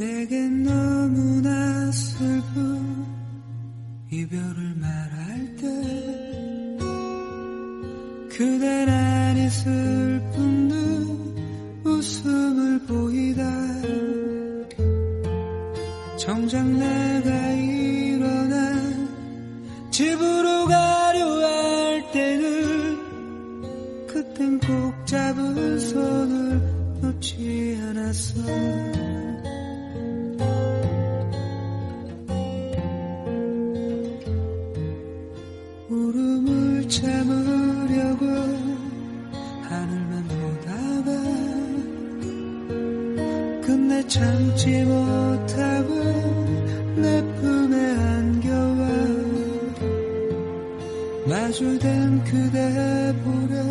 내겐 너무나 슬픈 이별을 말할 때 그댄 아니 슬픈 듯 웃음을 보이다. 정작 내가 일어나 집으로 가려 할 때는 그땐 꼭 잡은 손을 놓지 않았어 울음을 참으려고 하늘만 보다가 끝내 참지 못하고 내 품에 안겨와 마주된 그대 보려